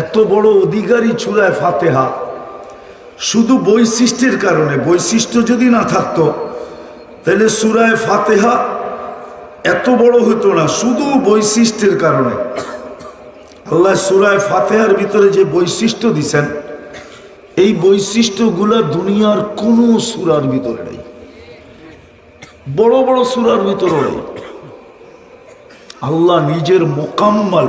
এত বড় অধিকারী ছুড়ায় ফাতেহা। শুধু বৈশিষ্ট্যের কারণে, বৈশিষ্ট্য যদি না থাকতো, তাহলে সুরায় ফাতেহা এত বড় হতো না, শুধু বৈশিষ্ট্যের কারণে। আল্লাহ সুরায় ফাতেহার ভিতরে যে বৈশিষ্ট্য দিছেন, এই বৈশিষ্ট্যগুলা দুনিয়ার কোনো সুরার ভিতরে নেই। বড় বড় সুরার ভিতরে নেই। আল্লাহ নিজের মোকাম্মাল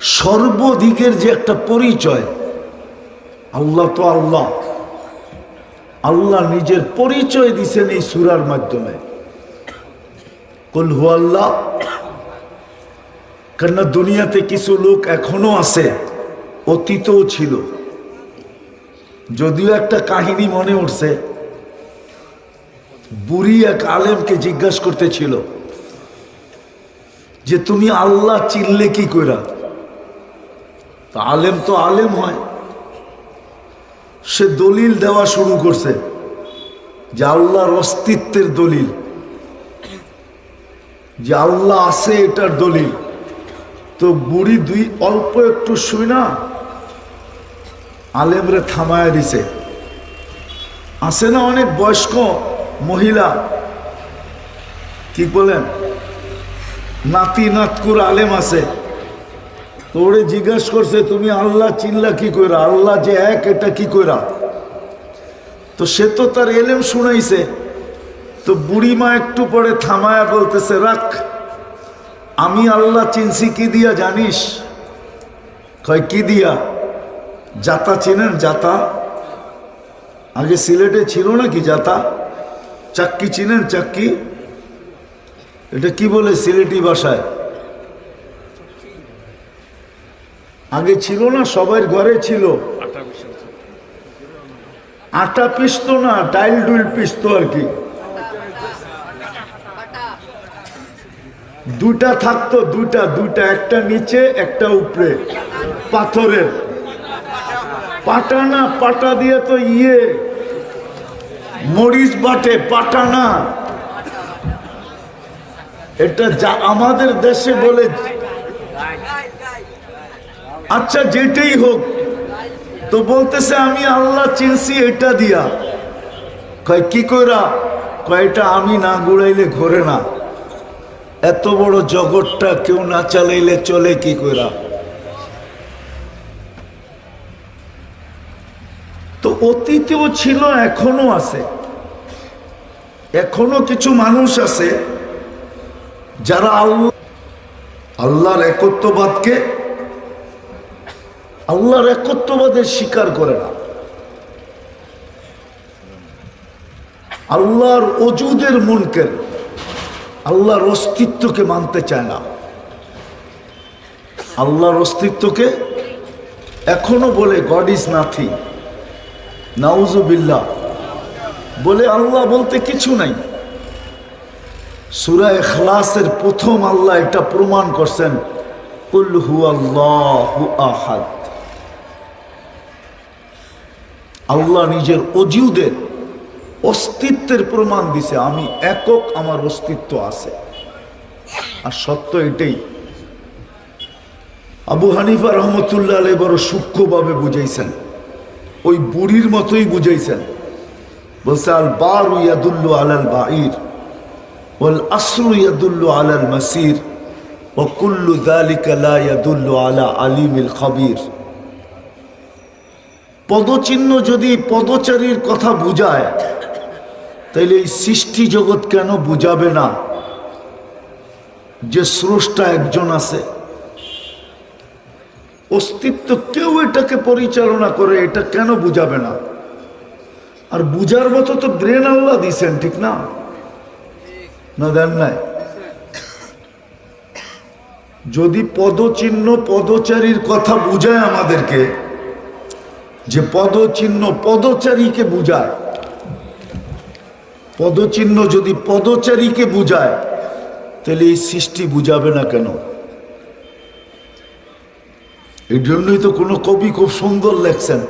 সর্বদিকের যে একটা পরিচয়, আল্লাহ তো আল্লাহ। আল্লাহ নিজের পরিচয় দিছেন এই সুরার মাধ্যমে। কলহু আল্লাহ কেননা দুনিয়াতে কিছু লোক এখনও আছে, অতীতও ছিল। যদিও একটা কাহিনী মনে উঠছে, বুড়ি এক আলেমকে জিজ্ঞাসা করতেছিল যে, তুমি আল্লাহ চিনলে কি কইরা? তা আলেম তো আলেম হয়। সে দলিল দেওয়া শুরু করছে যে আল্লাহর অস্তিত্বের দলিল, যে আল্লাহ আছে এটার দলিল। তো বুড়ি দুই অল্প একটু শুই না, আলেমরে থামায় দিছে। আছে না অনেক বয়স্ক মহিলা? কি বলেন? নাতি নাতকুর আলেম আছে। তো ওরে জিজ্ঞাসা করছে, তুমি আল্লাহ চিল্লা কি কইরা? আল্লাহ যে এক, এটা কি কইরা? তো সে তো তার এলেম শুনাইছে। তো বুড়িমা একটু পরে থামায়া বলতেছে, রাখ, আমি আল্লাহ চিনছি, কি দিয়া জানিস? কয়, কি দিয়া? জাতা চেনেন, জাতা। আগে সিলেটে ছিল নাকি জাতা? চাক্কি চিনেন, চাক্কি? এটা কি বলে, সিলেটি ভাষায়? আগে ছিল না সবার ঘরে ছিল। আটা পিসতো না ডাইল ডুইল পিসতো আর কি। দুটা থাকতো দুটা দুটা একটা নিচে একটা উপরে। পাথরের। পাটা না পাটা দিয়ে তো ইয়ে। মরিচ বাটে পাটা না। এটা যা আমাদের দেশে বলে আচ্ছা যেটাই হোক, তো বলতেছে, আমি আল্লাহ চিনছি এটা দিয়া। কয়, কি কইরা? কয়টা আমি না গুড়াইলে ঘোরে না। এত বড় জগৎটা কেউ না চালাইলে চলে কি কইরা? তো অতীতেও ছিল, এখনও আছে। এখনও কিছু মানুষ আছে যারা আল্লাহ আল্লাহর একত্ববাদকে আল্লাহর একত্ববাদের স্বীকার করে না। আল্লাহর অজুদের মনকের আল্লাহর অস্তিত্বকে মানতে চায় না। আল্লাহর অস্তিত্বকে এখনও বলে গড ইজ নাথিং নাউজুবিল্লাহ বলে আল্লাহ বলতে কিছু নাই। সুরা এখলাসের প্রথম আল্লাহ এটা প্রমাণ করছেন, কুল হু আল্লাহু আহাদ। আল্লাহ নিজের অজিউদের অস্তিত্বের প্রমাণ দিছে, আমি একক আমার অস্তিত্ব আছে। আর সত্য এটাই। আবু হানিফা রহমতুল্লাহ আলাই বড় সূক্ষ্মভাবে বুঝাইছেন। ওই বুড়ির মতোই বুঝাইছেন। বলছে, আল বার ইয়াদুল্লু আলাল বাঈর, ওয়াল আসরু ইয়াদুল্লু আলাল মাসির ও কুল্লু দালিকা লা ইয়াদুল্লু আলা আলিমিল খাবির। পদচিহ্ন যদি পদচারীর কথা বুঝায়, তাইলে এই সৃষ্টি জগৎ কেন বুঝাবে না? যে স্রষ্টা একজন আছে, অস্তিত্ব কেউ এটাকে পরিচালনা করে, এটা কেন বুঝাবে না? আর বুঝার মতো তো ব্রেন আল্লাহ দিছেন, ঠিক না? না দেন নাই? যদি পদচিহ্ন পদচারীর কথা বুঝায় আমাদেরকে যে পদচিহ্ন পদচারীকে বুঝায়। পদচিহ্ন যদি পদচারীকে বুঝায়, তাহলে এই সৃষ্টি বুঝাবে না কেন? এই জন্যই তো কোনো কবি খুব সুন্দর লেখছেন।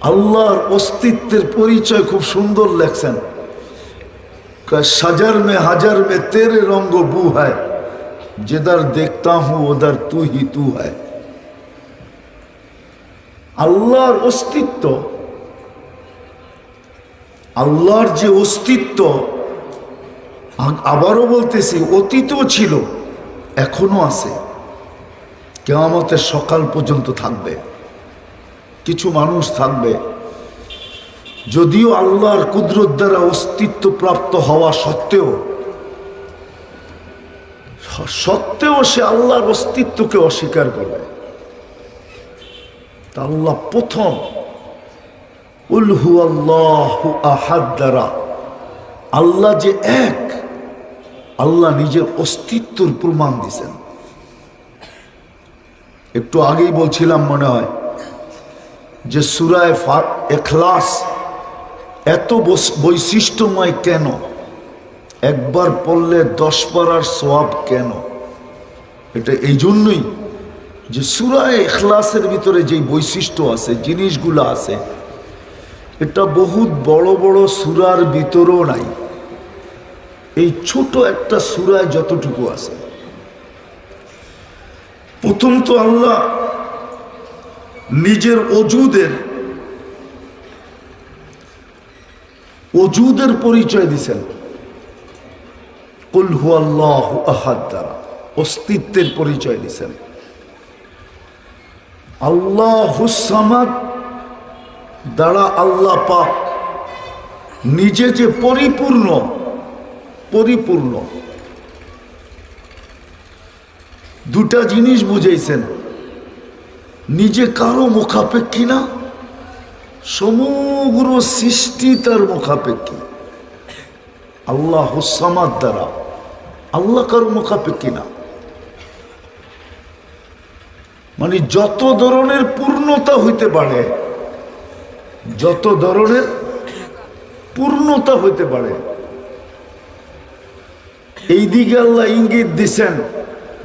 আল্লাহর অস্তিত্বের পরিচয় খুব সুন্দর লেখছেন। সাজার মে হাজার মে তেরে রঙ্গ বু হয় যেদার দেখতা হুঁ ওদার তু হি তু হয় আল্লাহর অস্তিত্ব, আল্লাহর যে অস্তিত্ব আবারও বলতেছি, অতীতও ছিল এখনও আছে। কেয়ামতের সকাল পর্যন্ত থাকবে। কিছু মানুষ থাকবে। যদিও আল্লাহর কুদরত দ্বারা অস্তিত্ব প্রাপ্ত হওয়া সত্ত্বেও সত্ত্বেও সে আল্লাহর অস্তিত্বকে অস্বীকার করবে। তা আল্লাহ প্রথম উলহু আল্লাহ আহাদ দ্বারা আল্লাহ যে এক, আল্লাহ নিজের অস্তিত্বর প্রমাণ দিছেন। একটু আগেই বলছিলাম মনে হয় যে সুরায় এখলাস এত বৈশিষ্ট্যময় কেন? একবার পড়লে দশ পারার সোয়াব কেন? এটা এই জন্যই যে সুরায় এখলাসের ভিতরে যে বৈশিষ্ট্য আছে, জিনিসগুলো আছে, এটা বহুত বড় বড় সুরার ভিতরও নাই। এই ছোট একটা সুরায় যতটুকু আছে। প্রথম তো আল্লাহ নিজের অজুদের অজুদের পরিচয় দিছেন। কুল হু আল্লাহ আহাদ দ্বারা অস্তিত্বের পরিচয় দিছেন। আল্লাহ হুসামাদ দ্বারা আল্লাহ পাক নিজে যে পরিপূর্ণ পরিপূর্ণ। দুটা জিনিস বুঝাইছেন। নিজে কারও মুখাপেক্ষী না, সমগ্র সৃষ্টি তার মুখাপেক্ষী। আল্লাহ হুসামাদ দ্বারা আল্লাহ কারও মুখাপেক্ষী না। মানে যত ধরনের পূর্ণতা হইতে পারে, যত ধরনের পূর্ণতা হইতে পারে এই দিকে আল্লাহ ইঙ্গিত দিছেন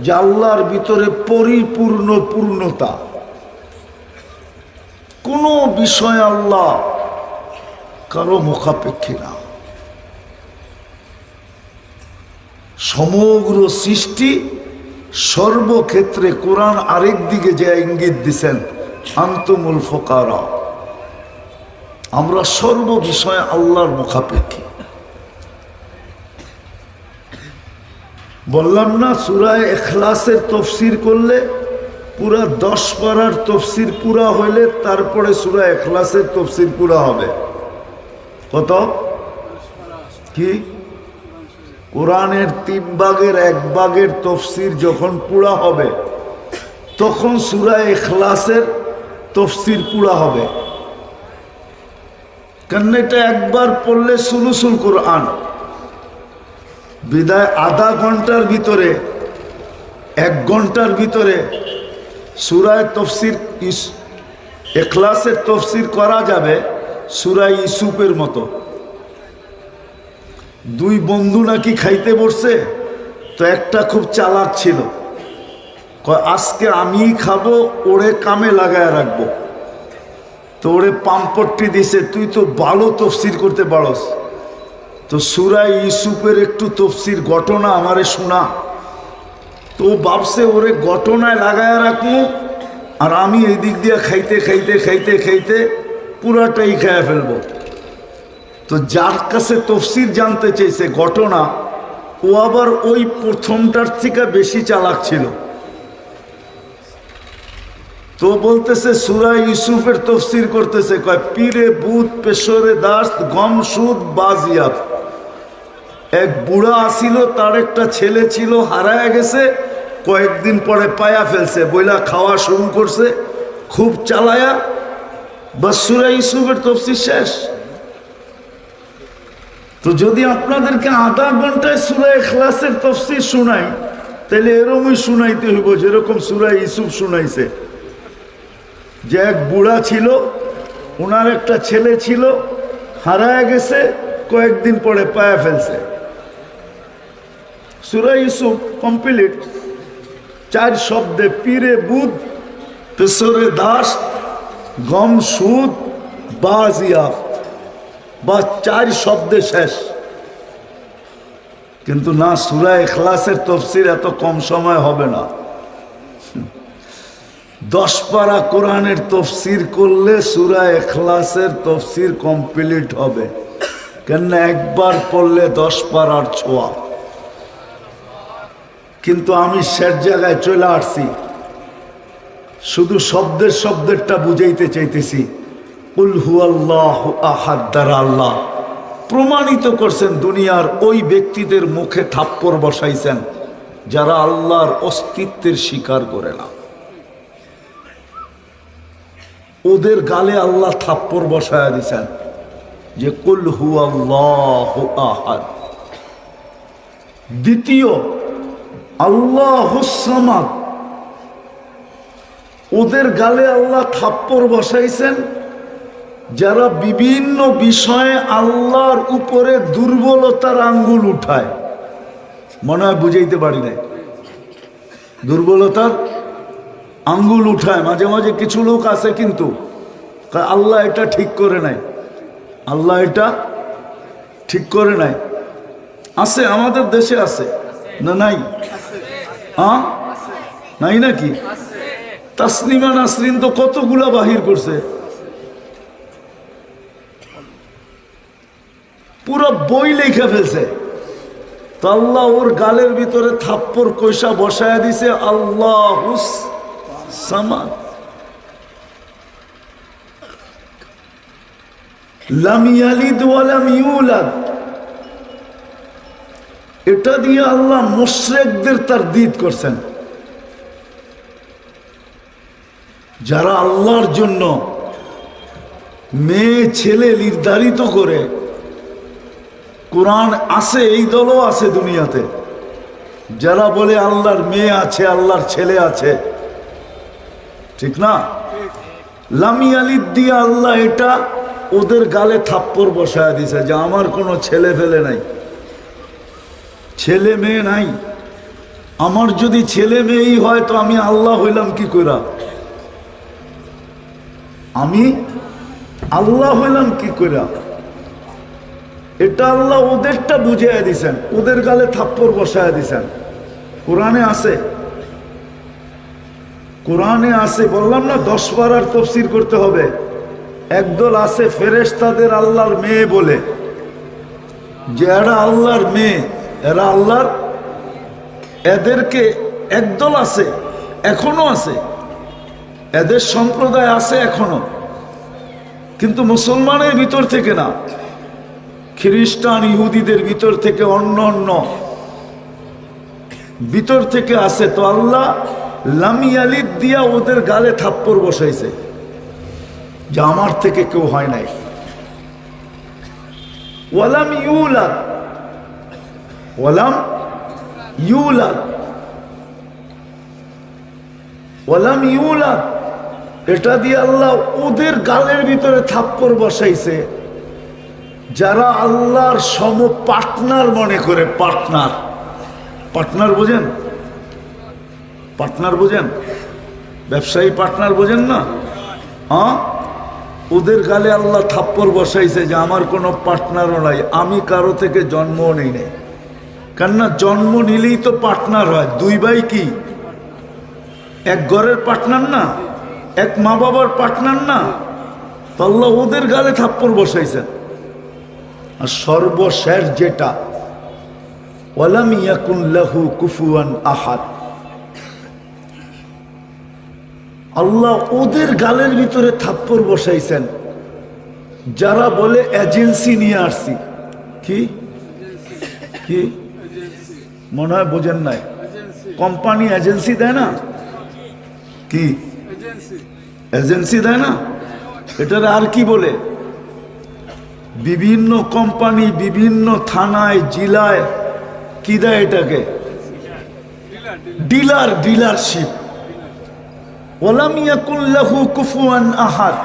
যে আল্লাহর ভিতরে পরিপূর্ণ পূর্ণতা। কোনো বিষয় আল্লাহ কারও মুখাপেক্ষী না। সমগ্র সৃষ্টি সর্বক্ষেত্রে কোরআন আরেক দিকে যে ইঙ্গিত দিছেন, আন্তমুল ফোকারা। আমরা সর্ব বিষয়ে আল্লাহর মুখাপেক্ষী। বললাম না, সুরায় এখলাসের তফসির করলে পুরা দশ পারার তফসির পুরা হইলে তারপরে সুরা এখলাসের তফসির পুরা হবে। কত? কি? কোরআনের তিন ভাগের এক ভাগের তফসির যখন পুরা হবে, তখন সুরা এখলাসের তফসির পুরা হবে। কেন এটা একবার পড়লে সুলুসুল কোরআন। বিদায় আধা ঘণ্টার ভিতরে, এক ঘণ্টার ভিতরে সুরায় তফসির এখলাসের তফসির করা যাবে সুরাই ইসুপের মতো। দুই বন্ধু নাকি খাইতে বসছে, তো একটা খুব চালাক ছিল। আজকে আমিই খাব, ওরে কামে লাগায় রাখব। তো ওরে পাম্পটটি দিছে, তুই তো ভালো তফসির করতে পারস। তো সুরাই ইউসুফের একটু তফসির ঘটনা আমারে শোনা। তো ভাবছে, ওরে ঘটনায় লাগায় রাখব, আর আমি এই দিক দিয়ে খাইতে খাইতে খাইতে খাইতে পুরাটাই খেয়ে ফেলব। তো যার কাছে তফসির জানতে চেয়েছে ঘটনা, ও আবার ওই প্রথমটার থেকে বেশি চালাক ছিল। তো বলতেছে, সুরা ইউসুফের তফসির করতেছে, কয়, পীরে বুধ পেশরে দাস, গম, সুদ, বাজিয়াত। এক বুড়া আসিল, তার একটা ছেলে ছিল, হারায় গেছে, কয়েকদিন পরে পায়া ফেলছে, বইলা খাওয়া শুরু করছে, খুব চালায়া। বাস সুরা ইউসুফের তফসির শেষ। তো যদি আপনাদেরকে আধা ঘন্টায় সুরা এখলাসের তফসির শোনাই, তাহলে এরমই শুনাইতে হইব যেরকম সুরা ইসুফ শুনাইছে। যে এক বুড়া ছিল ওনার একটা ছেলে ছিল, হারায় গেছে, কয়েকদিন পরে পায়া ফেলছে। সুরা ইসুফ কমপ্লিট, চার শব্দে পীরে বুধ পেশরে দাস, গম সুদ বাজিয়া বা চার শব্দে শেষ। কিন্তু না, সুরা এখলাসের তফসির এত কম সময় হবে না। দশ পারা কোরআনের তফসির করলে সুরা এখলাসের তফসির কমপ্লিট হবে। কেননা একবার পড়লে দশ পারার ছোঁয়া। কিন্তু আমি শেষ জায়গায় চলে আসছি। শুধু শব্দের শব্দেরটা বুঝাইতে চাইতেছি। উলহু আহাদ, দ্বারা আল্লাহ প্রমাণিত করছেন দুনিয়ার ওই ব্যক্তিদের মুখে থাপ্পড় বসাইছেন, যারা আল্লাহর অস্তিত্বের স্বীকার করে না। ওদের গালে আল্লাহ থাপ্পড় বসায়া দিছেন যে, কুল হু আল্লাহ আহাদ। দ্বিতীয়, আল্লাহ সামাদ। ওদের গালে আল্লাহ থাপ্পড় বসাইছেন যারা বিভিন্ন বিষয়ে আল্লাহর উপরে দুর্বলতার আঙ্গুল উঠায়। মনে হয় বুঝাইতে পারি নাই। দুর্বলতার আঙ্গুল উঠায়। মাঝে মাঝে কিছু লোক আছে কিন্তু আল্লাহ এটা ঠিক করে নাই। আল্লাহ এটা ঠিক করে নাই। আছে, আমাদের দেশে আছে। না, নাই। হ্যাঁ নাই নাকি? তাসলিমা নাসরিন তো কতগুলা বাহির করছে? পুরো বই লেখা ফেলছে। তো আল্লাহ ওর গালের ভিতরে থাপ্পর কইসা বসায় দিছে, আল্লাহ এটা দিয়ে আল্লাহ মুশরিকদের তার দিদ করছেন। যারা আল্লাহর জন্য মেয়ে, ছেলে নির্ধারিত করে কোরআন আছে, এই দলও আছে দুনিয়াতে। যারা বলে আল্লাহর মেয়ে আছে, আল্লাহর ছেলে আছে, ঠিক না? লামি আলিদ দিয়ে আল্লাহ এটা ওদের গালে থাপ্পড় বসায় দিছে যে আমার কোনো ছেলে ফেলে নাই। ছেলে মেয়ে নাই। আমার যদি ছেলে মেয়েই হয় তো আমি আল্লাহ হইলাম কি কইরা? আমি আল্লাহ হইলাম কি কইরা? এটা আল্লাহ ওদেরটা বুঝিয়ে দিছেন, ওদের গালে থাপ্পড় বসায় দিছেন। কোরআনে আছে? কোরআনে আছে, বললাম না, দশ বারার তফসির করতে হবে। একদল আছে ফেরেশতাদের আল্লাহর মেয়ে বলে। যে এরা আল্লাহর মেয়ে, এরা আল্লাহর, এদেরকে একদল আছে, এখনও আছে। এদের সম্প্রদায় আছে এখনও। কিন্তু মুসলমানের ভিতর থেকে না। খ্রিস্টান ইহুদিদের ভিতর থেকে অন্য অন্য। ভিতর থেকে আছে তো আল্লাহ লামি আলিদ দিয়া ওদের গালে থাপ্পড় বসাইছে, যে আমার থেকে কেউ হয় নাই। ওয়ালাম ইউলাদ ওয়ালাম ইউলাদ ওয়ালাম ইউলাদ, এটা দিয়ে আল্লাহ ওদের গালের ভিতরে থাপ্পড় বসাইছে। যারা আল্লাহর সম পার্টনার মনে করে, পার্টনার। পার্টনার বোঝেন? পার্টনার বোঝেন? ব্যবসায়ী পার্টনার বোঝেন না? হ্যাঁ? ওদের গালে আল্লাহ থাপ্পড় বসাইছে যে আমার কোনো পার্টনারও নাই, আমি কারও থেকে জন্মও নেই নেই। কেননা জন্ম নিলেই তো পার্টনার হয়। দুই ভাই কি? এক ঘরের পার্টনার না? এক মা বাবার পার্টনার না? তো আল্লাহ ওদের গালে থাপ্পড় বসাইছেন। আর সর্বশেষ যেটা ওয়ালাম ইয়াকুন লাহু কুফুয়ান আহাদ। আল্লাহ ওদের গালের ভিতরে থাপ্পড় বসাইছেন। যারা বলে এজেন্সি নিয়ে আসছি। কি? কি? মনে হয় বোঝেন নাই। কোম্পানি এজেন্সি দেয় না? কি? এজেন্সি। দেয় না? এটার আর কি বলে? বিভিন্ন কোম্পানি, বিভিন্ন থানায়, জেলায়, কি দেয় এটাকে? Dealer, dealership. ওলাম ইয়াকুল্লাহু কুফুয়ান আহাদ।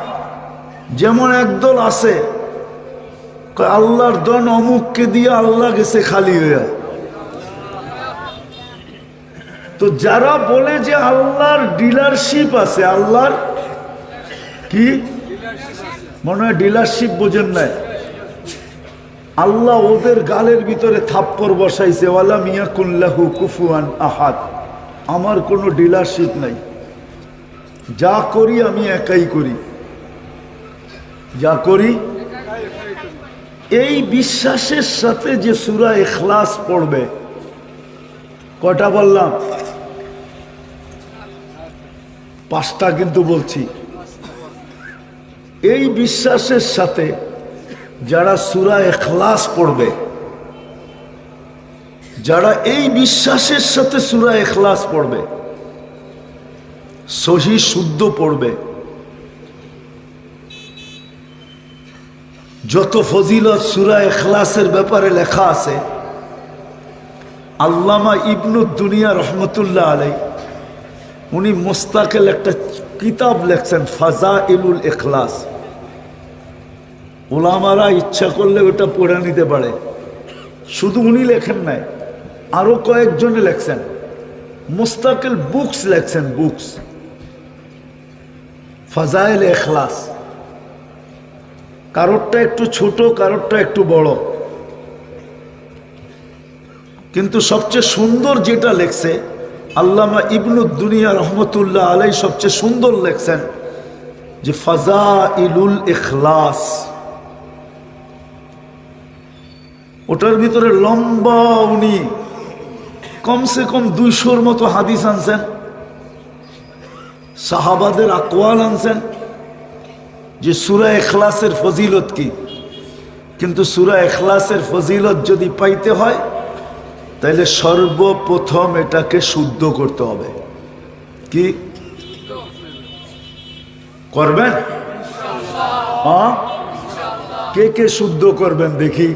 যেমন একদল আছে আল্লাহর দন অমুককে দিয়ে আল্লাহ গেছে খালি হইয়া। তো যারা বলে যে আল্লাহর ডিলারশিপ আছে, আল্লাহর কি? মনে হয় ডিলারশিপ বোঝেন নাই। আল্লাহ ওদের গালের ভিতরে থাপ্পড় বসাইছে ওয়ালা মিয়াকুল্লাহু কুফুয়ান আহাদ। আমার কোনো ডিলারশিপ নাই। যা করি আমি একাই করি। যা করি? এই বিশ্বাসের সাথে যে সুরা এখলাস পড়বে। কটা বললাম? পাঁচটা কিন্তু বলছি। এই বিশ্বাসের সাথে যারা সুরা এখলাস পড়বে, যারা এই বিশ্বাসের সাথে সুরা এখলাস পড়বে, সহি শুদ্ধ পড়বে, যত ফজিলত সুরা এখলাসের ব্যাপারে লেখা আছে, আল্লামা ইবনুদ দুনিয়া রহমতুল্লাহ আলাই উনি মোস্তাকেল একটা কিতাব লেখছেন ফাজা ইলুল এখলাস ওলামারা ইচ্ছা করলে ওটা পড়ে নিতে পারে। শুধু উনি লেখেন নাই, আরও কয়েকজনে লেখছেন। মোস্তাকেল বুকস লেখছেন, বুকস। ফাজাইল এখলাস। কারোরটা একটু ছোট, কারোরটা একটু বড়। কিন্তু সবচেয়ে সুন্দর যেটা লেখছে, আল্লামা ইবনুদ দুনিয়া রহমতুল্লাহ আলাই সবচেয়ে সুন্দর লেখছেন যে ফাজা ইলুল এখলাস। ওটার ভিতরে লম্বা উনি। কমসে কম দুইশোর মতো হাদিস আনছেন। সাহাবাদের আকওয়াল আনছেন যে সুরা এখলাসের ফজিলত কি? কিন্তু সুরা এখলাসের ফজিলত যদি পাইতে হয় তাহলে সর্বপ্রথম এটাকে শুদ্ধ করতে হবে। কি? করবেন? কে কে শুদ্ধ করবেন দেখি।